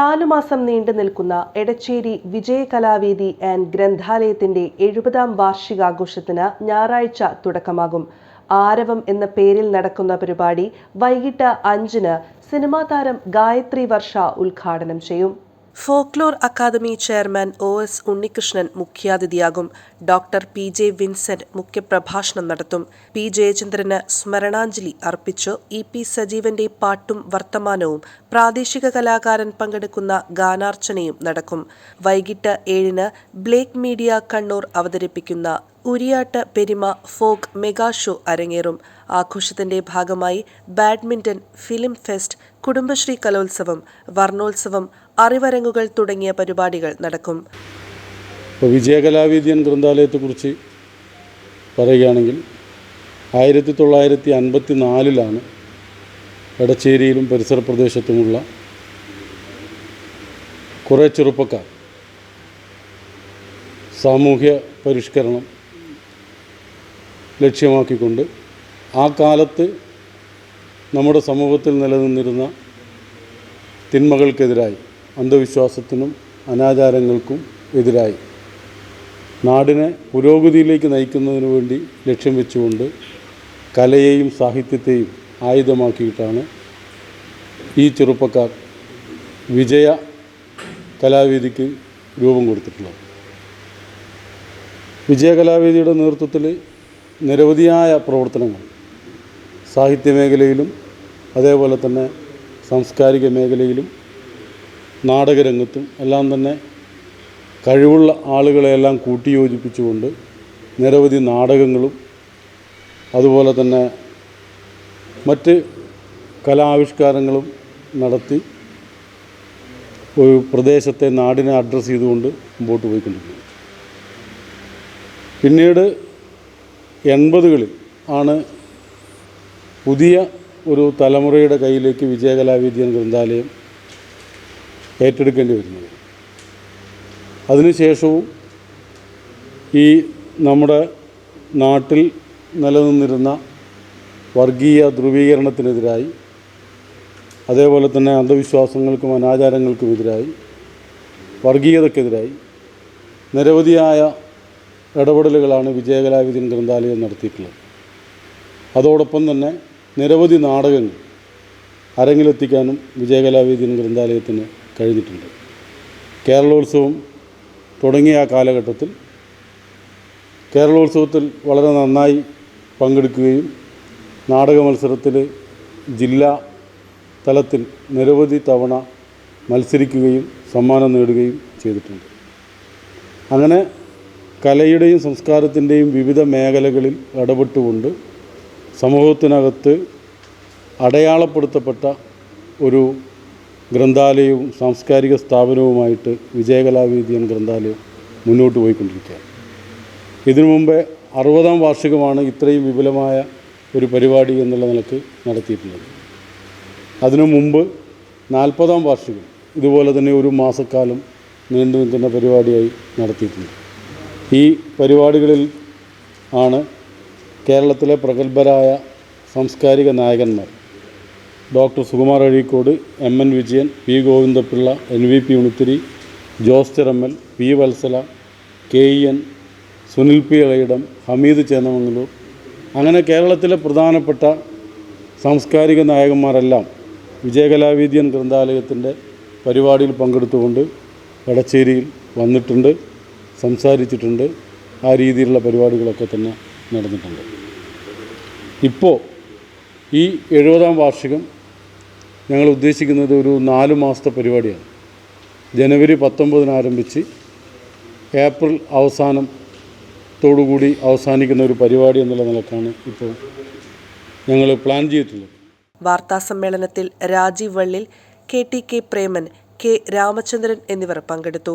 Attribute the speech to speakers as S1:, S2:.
S1: നാലു മാസം നീണ്ടു നിൽക്കുന്ന എടച്ചേരി വിജയകലാവേദി ആൻഡ് ഗ്രന്ഥാലയത്തിന്റെ എഴുപതാം വാർഷികാഘോഷത്തിന് ഞായറാഴ്ച തുടക്കമാകും. ആരവം എന്ന പേരിൽ നടക്കുന്ന പരിപാടി വൈകിട്ട് അഞ്ചിന് സിനിമാ താരം ഗായത്രി വർഷ ഉദ്ഘാടനം ചെയ്യും. Folklore academy chairman O S Unnikrishnan മുഖ്യാതിഥിയാകും. ഡോക്ടർ പി ജെ വിൻസെന്റ് മുഖ്യപ്രഭാഷണം നടത്തും. പി ജയചന്ദ്രന് സ്മരണാഞ്ജലി അർപ്പിച്ചു. ഇ പി സജീവന്റെ പാട്ടും വർത്തമാനവും പ്രാദേശിക കലാകാരൻ പങ്കെടുക്കുന്ന ഗാനാർച്ചനയും നടക്കും. വൈകിട്ട് ഏഴിന് ബ്ലേക്ക് മീഡിയ കണ്ണൂർ അവതരിപ്പിക്കുന്ന ഉരിയാട്ട് പെരുമ ഫോക്ക് മെഗാ ഷോ അരങ്ങേറും. ആഘോഷത്തിന്റെ ഭാഗമായി ബാഡ്മിന്റൺ ഫിലിം ഫെസ്റ്റ് കുടുംബശ്രീ കലോത്സവം വർണോത്സവം അറിവരങ്ങുകൾ തുടങ്ങിയ പരിപാടികൾ നടക്കും.
S2: ഇപ്പോൾ ഗ്രന്ഥാലയത്തെ ഗ്രന്ഥാലയത്തെക്കുറിച്ച് പറയുകയാണെങ്കിൽ ആയിരത്തി തൊള്ളായിരത്തി അൻപത്തി നാലിലാണ് എടച്ചേരിയിലും പരിസര പ്രദേശത്തുമുള്ള കുറേ ചെറുപ്പക്കാർ സാമൂഹ്യ പരിഷ്കരണം ലക്ഷ്യമാക്കിക്കൊണ്ട് ആ കാലത്ത് നമ്മുടെ സമൂഹത്തിൽ നിലനിന്നിരുന്ന തിന്മകൾക്കെതിരായി അന്ധവിശ്വാസത്തിനും അനാചാരങ്ങൾക്കും എതിരായി നാടിനെ പുരോഗതിയിലേക്ക് നയിക്കുന്നതിന് വേണ്ടി ലക്ഷ്യം വെച്ചുകൊണ്ട് കലയെയും സാഹിത്യത്തെയും ആയുധമാക്കിയിട്ടാണ് ഈ ചെറുപ്പക്കാർ വിജയ കലാവേദിക്ക് രൂപം കൊടുത്തിട്ടുള്ളത്. വിജയ കലാവേദിയുടെ നേതൃത്വത്തിൽ നിരവധിയായ പ്രവർത്തനങ്ങൾ. സാഹിത്യ മേഖലയിലും അതേപോലെ തന്നെ സാംസ്കാരിക മേഖലയിലും നാടകരംഗത്തും എല്ലാം തന്നെ കഴിവുള്ള ആളുകളെയെല്ലാം കൂട്ടിയോജിപ്പിച്ചുകൊണ്ട് നിരവധി നാടകങ്ങളും അതുപോലെ തന്നെ മറ്റ് കലാവിഷ്കാരങ്ങളും നടത്തി ഒരു പ്രദേശത്തെ നാടിനെ അഡ്രസ്സ് ചെയ്തുകൊണ്ട് മുമ്പോട്ട് പോയിക്കൊണ്ടിരിക്കുന്നു. പിന്നീട് എൺപതുകളിൽ ആണ് പുതിയ ഒരു തലമുറയുടെ കയ്യിലേക്ക് വിജയകലാവിദ്യൻ ഗ്രന്ഥാലയം ഏറ്റെടുക്കേണ്ടി വരുന്നത്. അതിനുശേഷവും ഈ നമ്മുടെ നാട്ടിൽ നിലനിന്നിരുന്ന വർഗീയ ധ്രുവീകരണത്തിനെതിരായി അതേപോലെ തന്നെ അന്ധവിശ്വാസങ്ങൾക്കും അനാചാരങ്ങൾക്കുമെതിരായി വർഗീയതക്കെതിരായി നിരവധിയായ ഇടപെടലുകളാണ് വിജയകലാവിദ്യൻ ഗ്രന്ഥാലയം നടത്തിയിട്ടുള്ളത്. അതോടൊപ്പം തന്നെ നിരവധി നാടകങ്ങൾ അരങ്ങിലെത്തിക്കാനും വിജയകലാവേദിയൻ ഗ്രന്ഥാലയത്തിന് കഴിഞ്ഞിട്ടുണ്ട്. കേരളോത്സവം തുടങ്ങിയ ആ കാലഘട്ടത്തിൽ കേരളോത്സവത്തിൽ വളരെ നന്നായി പങ്കെടുക്കുകയും നാടക മത്സരത്തിൽ ജില്ലാ തലത്തിൽ നിരവധി തവണ മത്സരിക്കുകയും സമ്മാനം നേടുകയും ചെയ്തിട്ടുണ്ട്. അങ്ങനെ കലയുടെയും സംസ്കാരത്തിന്റെയും വിവിധ മേഖലകളിൽ ഇടപെട്ടുകൊണ്ട് സമൂഹത്തിനകത്ത് അടയാളപ്പെടുത്തപ്പെട്ട ഒരു ഗ്രന്ഥാലയവും സാംസ്കാരിക സ്ഥാപനവുമായിട്ട് വിജയകലാവേദിയൻ ഗ്രന്ഥാലയം മുന്നോട്ട് പോയിക്കൊണ്ടിരിക്കുകയാണ്. ഇതിനു മുമ്പേ അറുപതാം വാർഷികമാണ് ഇത്രയും വിപുലമായ ഒരു പരിപാടി എന്നുള്ള നിലയ്ക്ക് നടത്തിയിട്ടുള്ളത്. അതിനു മുമ്പ് നാൽപ്പതാം വാർഷികം ഇതുപോലെ തന്നെ ഒരു മാസക്കാലം നീണ്ടു നിൽക്കുന്ന പരിപാടിയായി നടത്തിയിട്ടുണ്ട്. ഈ പരിപാടികളിൽ ആണ് കേരളത്തിലെ പ്രഗത്ഭരായ സാംസ്കാരിക നായകന്മാർ. Doctor Sukumar Azhikode M N Vijayan P Govindapillai N V P Unnithiri Jose Chirammal P Valsala K E N Sunil P Elayidam Hameed Chennamangaloor. അങ്ങനെ കേരളത്തിലെ പ്രധാനപ്പെട്ട സാംസ്കാരിക നായകന്മാരെല്ലാം വിജയകലാവീതിയൻ ഗ്രന്ഥാലയത്തിന്റെ പരിപാടിയിൽ പങ്കെടുത്തുകൊണ്ട് എടച്ചേരിയിൽ വന്നിട്ടുണ്ട്. സംസാരിച്ചിട്ടുണ്ട്. ആ രീതിയിലുള്ള പരിപാടികളൊക്കെ തന്നെ നടന്നിട്ടുണ്ട്. ഇപ്പോൾ ഈ എഴുപതാം വാർഷികം ഞങ്ങൾ ഉദ്ദേശിക്കുന്നത് ഒരു നാല് മാസത്തെ പരിപാടിയാണ്. ജനുവരി പത്തൊമ്പതിന് ആരംഭിച്ച് ഏപ്രിൽ അവസാനം ത്തോടുകൂടി അവസാനിക്കുന്ന ഒരു പരിപാടി എന്നുള്ള നിലക്കാണ് ഇപ്പോൾ ഞങ്ങൾ പ്ലാൻ ചെയ്തിട്ടുള്ളത്.
S1: വാർത്താ സമ്മേളനത്തിൽ Rajeev Vallil K T K Preman K Ramachandran എന്നിവർ പങ്കെടുത്തു.